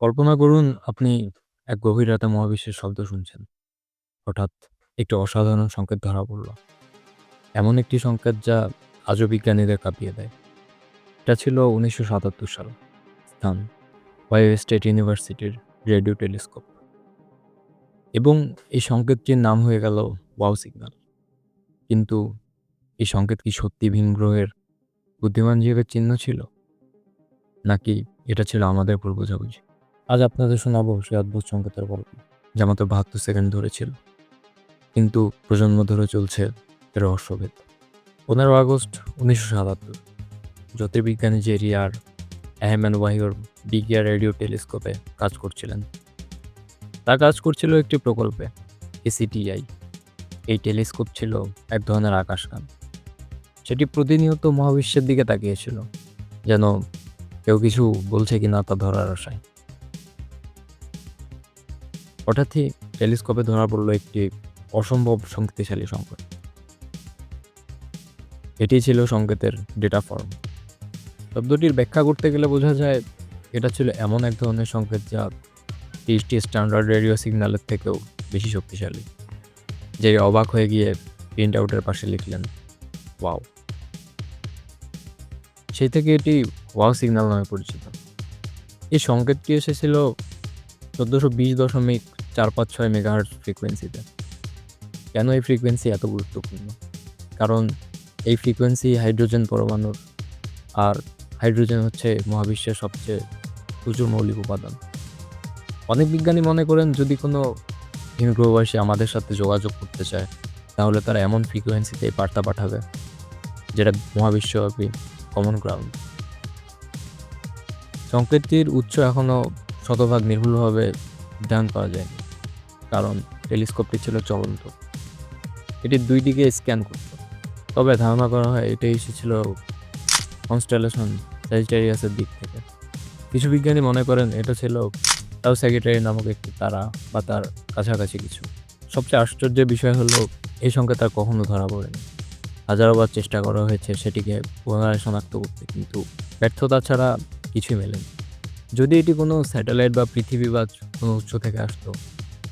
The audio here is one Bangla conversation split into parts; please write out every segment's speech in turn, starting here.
কল্পনা করুন, আপনি এক গভীর রাতে মহাবিশ্বের শব্দ শুনছেন। হঠাৎ একটি অসাধারণ সংকেত ধরা পড়ল। এমন একটি সংকেত যা আজও বিজ্ঞানীদের কাঁপিয়ে দেয়। এটা ছিল উনিশশো সাতাত্তর সাল। স্থান ওয়াইও স্টেট ইউনিভার্সিটির রেডিও টেলিস্কোপ। এবং এই সংকেতটির নাম হয়ে গেল ওয়াও সিগন্যাল। কিন্তু এই সংকেত কি সত্যি ভিন গ্রহের বুদ্ধিমান জীবের চিহ্ন ছিল? নাকি এটা ছিল আমাদের ভুল বোঝাবুঝি আজ আপনাদের শোনাবো সেই অদ্ভুত সংকেতের গল্প। যা মাত্র বাহাত্তর সেকেন্ড ধরে ছিল। কিন্তু প্রজন্ম ধরে চলছে রহস্যভেদ। পনেরো আগস্ট উনিশশো সাতাত্তর। জ্যোতির্বিজ্ঞানী জেরি আর আহমেদ ওয়াহিওর বিগিয়া রেডিও টেলিস্কোপে কাজ করছিলেন। তার কাজ করছিল একটি প্রকল্পে, এসিটিআই। এই টেলিস্কোপ ছিল এক ধরনের আকাশকান সেটি প্রতিনিয়ত মহাবিশ্বের দিকে তাকিয়েছিল। যেন কেউ কিছু বলছে কিনা তা ধরার আশায়। হঠাৎই টেলিস্কোপে ধরা পড়ল একটি অসম্ভব শক্তিশালী সংকেত। এটি ছিল সংকেতের ডেটা ফর্ম। শব্দটির ব্যাখ্যা করতে গেলে বোঝা যায় এটা ছিল এমন এক ধরনের সংকেত যা টিএসটি স্ট্যান্ডার্ড রেডিও সিগন্যালের থেকেও বেশি শক্তিশালী, যে অবাক হয়ে গিয়ে প্রিন্ট আউটের পাশে লিখলেন, ওয়াও। সেই থেকে এটি ওয়াও সিগন্যাল নামে পরিচিত। এই সংকেতটি এসেছিল চোদ্দোশো বিশ দশমিক চার পাঁচ ছয় মেগাহার্ট ফ্রিকোয়েন্সিতে কেন এই ফ্রিকোয়েন্সি এত গুরুত্বপূর্ণ? কারণ এই ফ্রিকোয়েন্সি হাইড্রোজেন পরমাণুর, আর হাইড্রোজেন হচ্ছে মহাবিশ্বের সবচেয়ে প্রচুর মৌলিক উপাদান। অনেক বিজ্ঞানী মনে করেন, যদি কোনো হিমগ্রহবাসী আমাদের সাথে যোগাযোগ করতে চায়, তাহলে তারা এমন ফ্রিকোয়েন্সিতে বার্তা পাঠাবে, যেটা মহাবিশ্বব্যাপী কমন গ্রাউন্ড সংকেতটির উৎস এখনও শতভাগ নির্ভুলভাবে ধ্যান করা যায়নি। কারণ টেলিস্কোপটি ছিল চলন্ত এটি দুই দিকে স্ক্যান করত। তবে ধারণা করা হয় এটাই এসেছিল কনস্টেলেশন স্যাজিটারিয়াসের দিক থেকে। কিছু বিজ্ঞানী মনে করেন এটা ছিল তাও সেক্রেটারি নামক একটি তারা বা তার কাছাকাছি কিছু। সবচেয়ে আশ্চর্যের বিষয় হলো এই সংকেত তার কখনো ধরা পড়েনি। হাজারোবার চেষ্টা করা হয়েছে সেটিকে পুনরায় শনাক্ত করতে, কিন্তু ব্যর্থতা ছাড়া কিছুই মেলেনি। যদি এটি কোনো স্যাটেলাইট বা পৃথিবী বা কোনো উৎস থেকে আসতো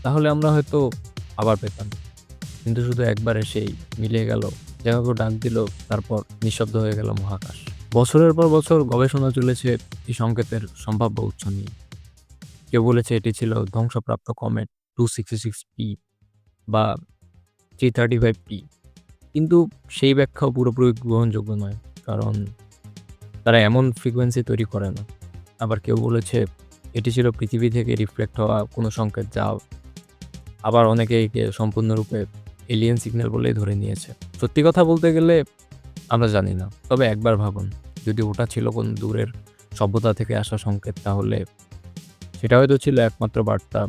তাহলে আমরা হয়তো আবার পেতাম। কিন্তু শুধু একবারে সেই মিলিয়ে গেল কেউ ডাক দিল, তারপর নিঃশব্দ হয়ে গেল মহাকাশ। বছরের পর বছর গবেষণা চলেছে এই সংকেতের সম্ভাব্য উৎস নিয়ে। কেউ বলেছে এটি ছিল ধ্বংসপ্রাপ্ত comet two sixty six P বা থ্রি থার্টি ফাইভ পি। কিন্তু সেই ব্যাখ্যাও পুরোপুরি গ্রহণযোগ্য নয়, কারণ তারা এমন ফ্রিকোয়েন্সি তৈরি করে না। আবার কেউ বলেছে এটি ছিল পৃথিবী থেকে রিফ্লেক্ট হওয়া কোনো সংকেত যা আবার অনেকে একে সম্পূর্ণরূপে এলিয়েন সিগন্যাল বলেই ধরে নিয়েছে। সত্যি কথা বলতে গেলে আমরা জানি না, তবে একবার ভাবুন, যদি ওটা ছিল কোন দূরের সভ্যতা থেকে আসা সংকেত, তাহলে সেটা হয়তো ছিল একমাত্র বার্তা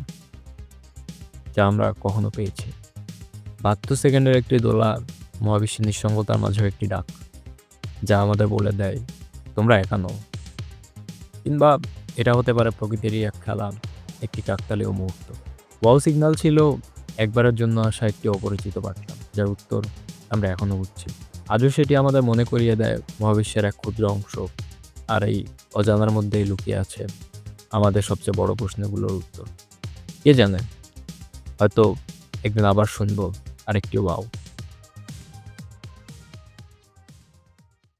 যা আমরা কখনো পেয়েছি। বাহাত্তর সেকেন্ডের একটি দোলা মহাবিশ্বের নিঃসঙ্গতার মাঝেও একটি ডাক, যা আমাদের বলে দেয়, তোমরা একা নও। কিংবা এটা হতে পারে প্রকৃতিরই এক খেলা, একটি কাকতালীয় মুহূর্ত। ওয়াও সিগনাল ছিল, একবারের জন্য আসা একটি অপরিচিত বার্তা, যার উত্তর আমরা এখনও বুঝছি। আজও সেটি আমাদের মনে করিয়ে দেয় মহাবিশ্বের এক ক্ষুদ্র অংশ, আর এই অজানার মধ্যেই লুকিয়ে আছে আমাদের সবচেয়ে বড় প্রশ্নগুলোর উত্তর। কে জানে? হয়তো একদিন আবার শুনব আরেকটি ওয়াও